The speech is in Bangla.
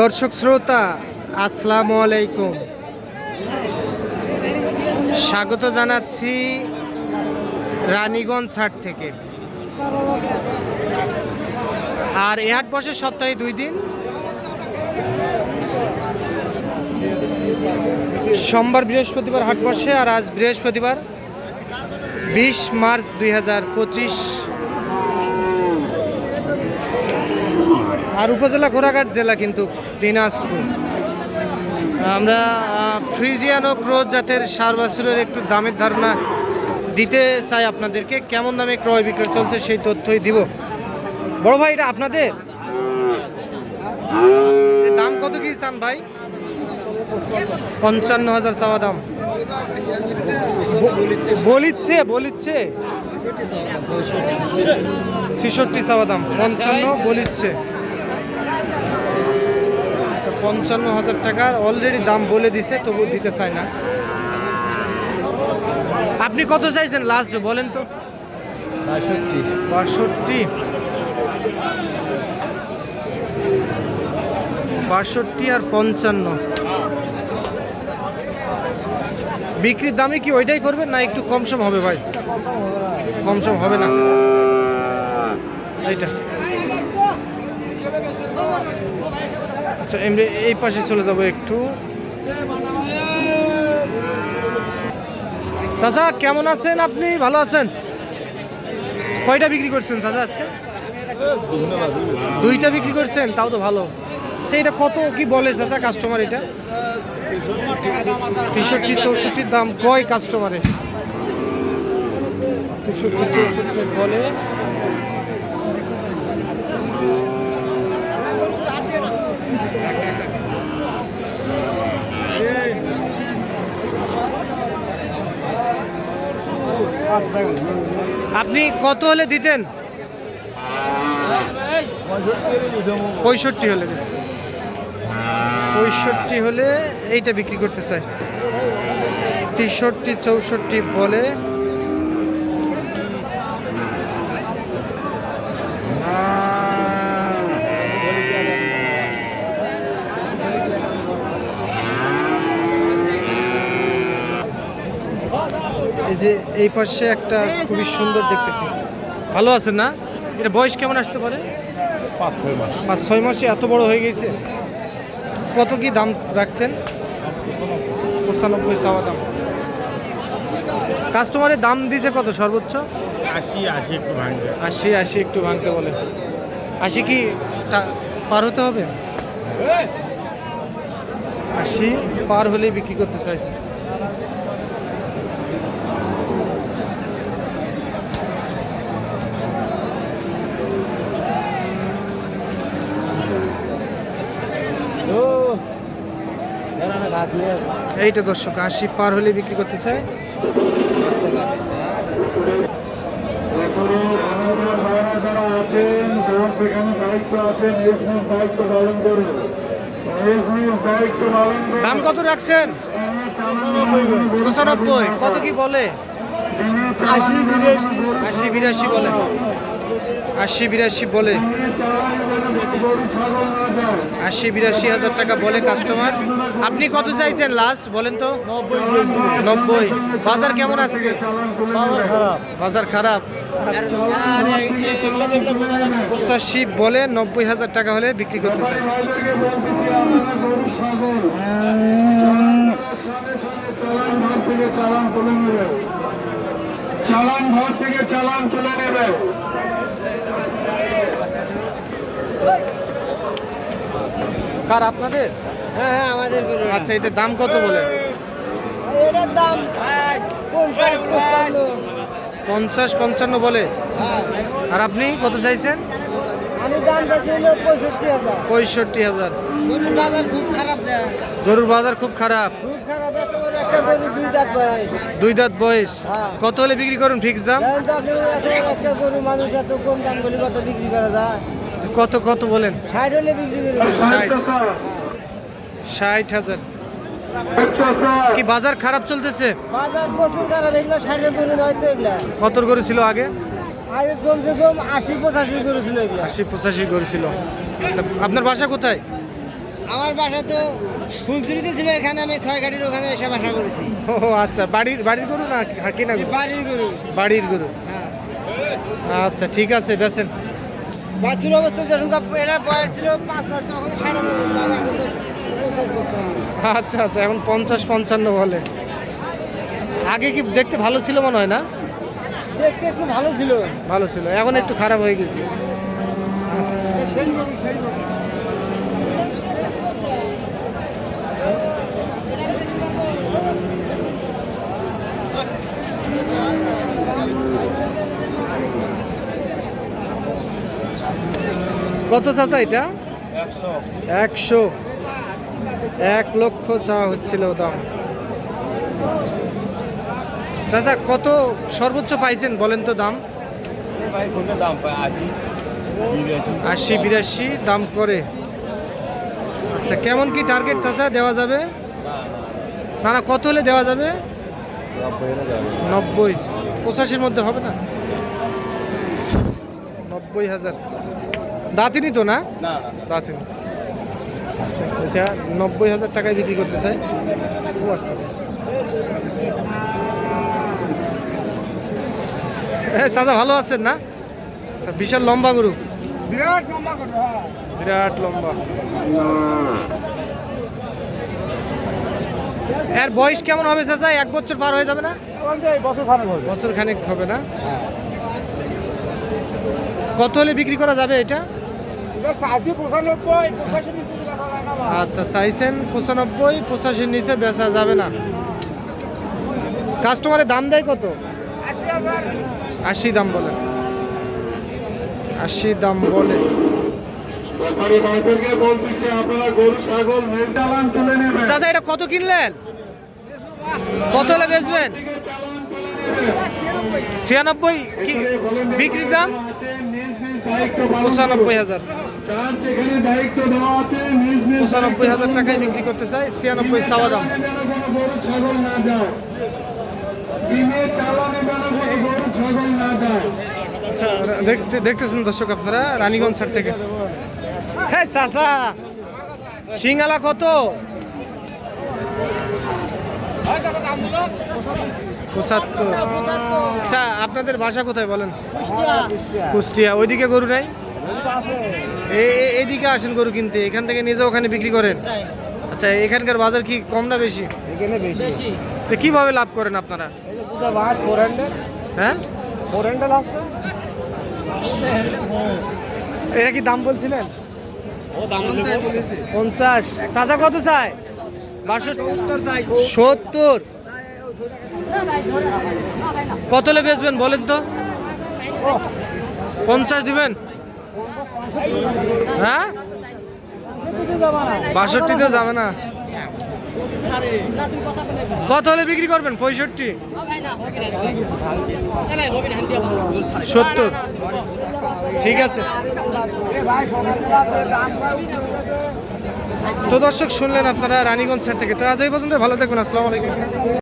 দর্শক শ্রোতা, আসসালামু আলাইকুম। স্বাগত জানাচ্ছি রানীগঞ্জ হাট থেকে। আর এ হাট বসে সপ্তাহে দুই দিন। সোমবার বৃহস্পতিবার হাট বসে আর আজ বৃহস্পতিবার বিশ মার্চ দুই হাজার পঁচিশ হাজার পঁচিশ আর উপজেলা ঘোড়াঘাট জেলা কিন্তু দিনাজপুর। আমরা ফ্রিজিয়ান ও ক্রোজ জাতের সার বাছুরের একটু দামের ধারণা দিতে চাই আপনাদেরকে। কেমন দামে ক্রয় বিক্রয় চলছে সেই তথ্যই দিব। বড় ভাই, এটা আপনাদের? দাম কত কি চান ভাই? পঞ্চান্ন হাজার চাওয়া দাম। বলিচ্ছে বলিচ্ছে। ছেষট্টি চাওয়া দাম, পঞ্চান্ন বলিচ্ছে। পঞ্চান্ন হাজার টাকা। অলরেডি দাম বলে দিছে তবু দিতে চায় না। আপনি কত চাইছেন লাস্ট বলেন তো। বাষট্টি। বাষট্টি। বাষট্টি আর পঞ্চান্ন। বিক্রির দামে কি ওইটাই করবেন না একটু কম সম হবে ভাই? কম সম হবে না? এইটা। আচ্ছা এমনি এই পাশে চলে যাব একটু। চাচা, কেমন আছেন আপনি? ভালো আছেন? কয়টা বিক্রি করছেন চাচা আজকে? দুইটা বিক্রি করছেন, তাও তো ভালো। আচ্ছা এটা কত কি বলে চাচা কাস্টমার এটা? তেষট্টি চৌষট্টির দাম কয় কাস্টমারে তেষট্টি চৌষট্টি বলে। আপনি কত হলে দিতেন? পঁয়ষট্টি হলে পঁয়ষট্টি হলে এইটা বিক্রি করতে চাই। তেষট্টি, চৌষট্টি বলে যে এই পাশে একটা খুবই সুন্দর দেখতেছি। ভালো আছে না? এটা বয়স কেমন আসতে পারে? পাঁচ ছয় মাস। পাঁচ ছয় মাসে এত বড় হয়ে গেছে। কত কি দাম রাখছেন? পঁচানব্বই চাওয়া দাম। কাস্টমারের দাম দিয়েছে কত সর্বোচ্চ? আশি আশি একটু ভাঙবে। আশি আশি একটু ভাঙতে বলে। আশি কি পার হতে হবে? আশি পার হলেই বিক্রি করতে চাই। এইটা দর্শক আশি পার হলে বিক্রি করতে দায়িত্ব দাম কত রাখছেন? পঁচানব্বই কত কি বলে? আশি বিরাশি বলে। আশি বিরাশি বলে। আশি বিরাশি হাজার টাকা বলে কাস্টমার আপনি কত চাইছেন লাস্ট বলেন তো? নব্বই। বাজার কেমন আজকে বাজার খারাপ। পঁচাশি বলে নব্বই হাজার টাকা হলে বিক্রি করতে চাই। চালান ঘর থেকে চালান তুলে নেবে চালান ঘর থেকে চালান তুলে নেবে কার আপনাদের? হ্যাঁ হ্যাঁ আমাদের গরু আচ্ছা এটার দাম কত বলে? এটার দাম পঞ্চাশ পঞ্চান্ন। বলে? হ্যাঁ। আর আপনি কত চাইছেন? আমি দাম পঁয়ষট্টি হাজার। পঁয়ষট্টি হাজার। গরুর বাজার খুব খারাপ গরুর বাজার খুব খারাপ। খুব খারাপ এত বড় একটা গরু দুই দাঁত বয়স। দুই দাঁত বয়স। হ্যাঁ। কত হলে বিক্রি করুন ফিক্স দাম? একটা গরু মানুষ এত কম দাম বলে কত বিক্রি করা যায়? কত কত বলেন? ষাট হলে ষাট। হাজার। চাচা কি বাজার খারাপ চলতেছে? বাজার প্রচুর খারাপ এগুলো ষাটের গরু নয় তো এগুলা। কতর গরু ছিল আগে আগে কমসে কম আশি পঁচাশি গরু ছিল এগুলা। আশি পঁচাশি গরু ছিল আচ্ছা, আপনার বাসা কোথায়? আমার বাসা তো ফুলচুরিতে ছিল এখানে আমি ছয় গাড়ির ওখানে এসে বাসা করেছি। ও আচ্ছা বাড়ির বাড়ির গরু না হা- কিনা গরু? বাড়ির গরু। বাড়ির গরু। হ্যাঁ। আচ্ছা ঠিক আছে বেছেন বাছুর অবস্থা যখন এটা বয়স ছিল পাঁচ মাস তখন বছর আমি এখন তো পঞ্চাশ বছর আচ্ছা আচ্ছা এখন পঞ্চাশ পঞ্চান্ন বলে। আগে কি দেখতে ভালো ছিল মনে হয় না? দেখতে একটু ভালো ছিল। ভালো ছিল এখন একটু খারাপ হয়ে গেছে। সেই গরু সেই গরু কত চাচা এটা? একশো। এক লক্ষ চা হচ্ছিল দাম। চাচা কত সর্বোচ্চ পাইছেন বলেন তো দাম? আশি বিরাশি। দাম করে। আচ্ছা কেমন কি টার্গেট চাচা দেওয়া যাবে? না না কত হলে দেওয়া যাবে। নব্বই। পঁচাশির মধ্যে হবে না? নব্বই হাজার। দাঁতিনি তো না? দাঁতিনি। আচ্ছা নব্বই হাজার টাকায় বিক্রি করতে চাই। হ্যাঁ চাচা ভালো আছেন না? আচ্ছা, বিশাল লম্বা গরু। বিরাট লম্বা হ্যাঁ। বিরাট লম্বা। এর বয়স কেমন হবে চাচা? এক বছর পার হয়ে যাবে না? বছর খানেক হবে না? কত হলে বিক্রি করা যাবে এটা? আচ্ছা চাইছেন পঁচানব্বই পঁচাশির নিচে বেচা যাবে না। কাস্টমারের দাম দেয় কত? আশি দাম বলে। আশি দাম বলে। চাচা এটা কত কিনলেন? কত হলে বেচবেন? ছিয়ানব্বই? কি? বিক্রির দাম? পঁচানব্বই হাজার। পঁচানব্বই হাজার টাকায় বিক্রি করতে চাই ছিয়ানব্বই চাওয়া দাম। ছাগল না যায় ছাগল না যায় আচ্ছা দেখতে দেখতেছেন দর্শক আপনারা রানীগঞ্জ ছাড় থেকে। হ্যাঁ চাচা সিঙ্গালা কত? পঁচাত্তর। আচ্ছা আপনাদের বাসা কোথায় বলেন? কুষ্টিয়া। ওইদিকে গরু নাই? এ- এ- আসেন গরু কিনতে এখান থেকে নিজে ওখানে বিক্রি করেন। আচ্ছা এখানকার বাজার কি কম না বেশি? এখানে বেশি। তো কীভাবে লাভ করেন আপনারা? হ্যাঁ? এটা কি দাম বলছিলেন? পঞ্চাশ। চাচা কত চায়? চাই। সত্তর? কতলে বেচবেন বলেন তো? পঞ্চাশ দিবেন? হ্যাঁ? বাষট্টিতেও যাবে না। কত হলে বিক্রি করবেন? পঁয়ষট্টি? সত্তর? ঠিক আছে। তো দর্শক, শুনলেন আপনারা রানীগঞ্জ স্যার থেকে। তো আজ এই পর্যন্ত ভালো থাকবেন। আসসালামু আলাইকুম।